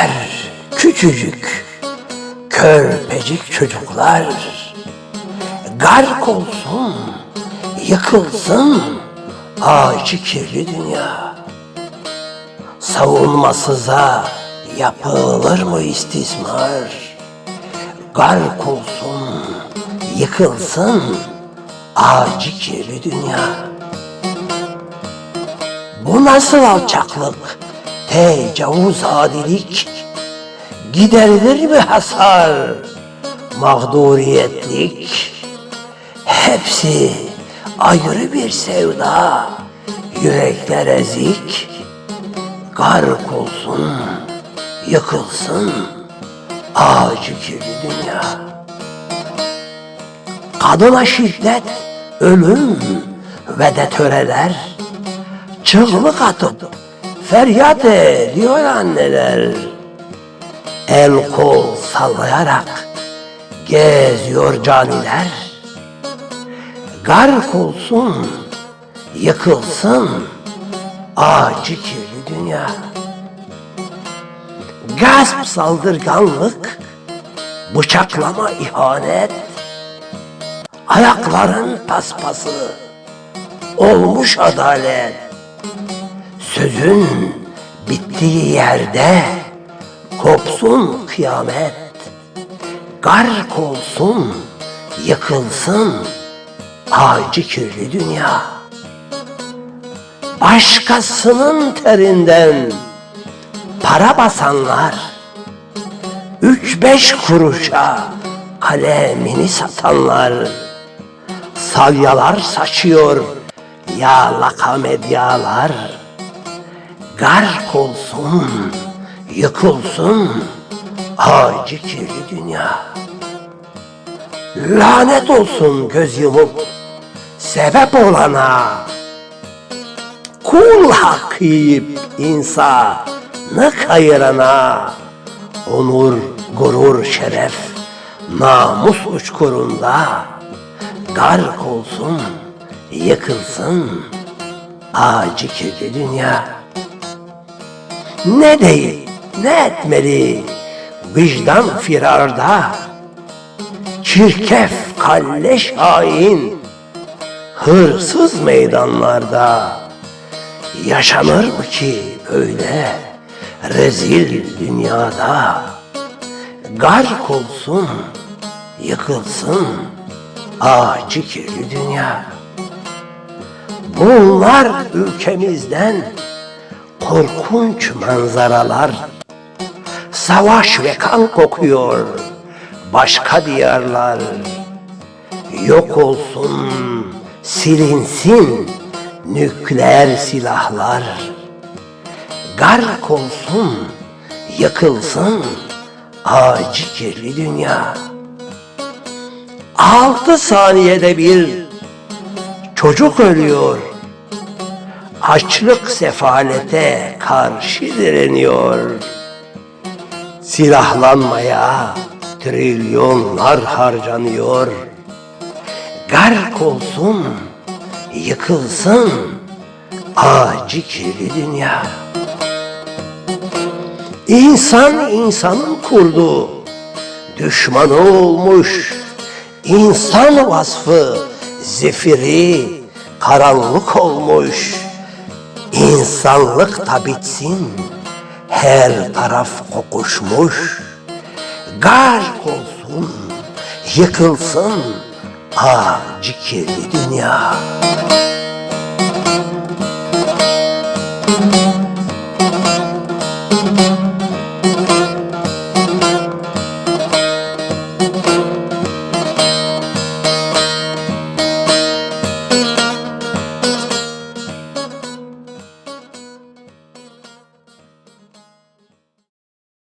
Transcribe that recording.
Bebekler, küçücük, körpecik çocuklar gark olsun, yıkılsın ağacı kirli dünya. Savunmasıza yapılır mı istismar? Gark olsun, yıkılsın ağacı kirli dünya. Bu nasıl alçaklık, tecavüz adilik? Giderilir mi hasar, mağduriyetlik? Hepsi ayrı bir sevda, yürekler ezik. Gark olsun, yıkılsın ağacı kirli dünya. Kadına şiddet, ölüm ve de töreler çığlık atıp feryat ediyor anneler. El kol sallayarak geziyor caniler. Gark olsun, yıkılsın acı kirli dünya. Gasp saldırganlık, bıçaklama ihanet, ayakların paspası, olmuş adalet. Sözün bittiği yerde kopsun kıyamet. Gark olsun, yıkılsın acı kirli dünya. Başkasının terinden para basanlar, üç beş kuruşa kalemini satanlar, salyalar saçıyor yalaka medyalar. Gark olsun, yıkılsın acı kirli dünya. Lanet olsun göz yumup sebep olana. Kul hak yiyip insanı kayırana. Onur, gurur, şeref, namus uçkurunda. Gark olsun, yıkılsın acı kirli dünya. Ne değil, ne etmeli vicdan firarda. Çirkef, kalleş hain, hırsız meydanlarda. Yaşanır mı ki öyle rezil dünyada? Gark olsun, yıkılsın acı kirli dünya. Bunlar ülkemizden korkunç manzaralar. Savaş ve kan kokuyor başka diyarlar. Yok olsun, silinsin nükleer silahlar. Gark olsun, yıkılsın acı kirli dünya. Altı saniyede bir çocuk ölüyor. Açlık sefalete karşı direniyor. Silahlanmaya trilyonlar harcanıyor. Gark olsun, yıkılsın acı kirli dünya. İnsan insanın kurdu, düşmanı olmuş. İnsan vasfı zifiri karanlık olmuş. İnsanlık da bitsin, her taraf kokuşmuş. Gark olsun, yıkılsın acı kirli dünya.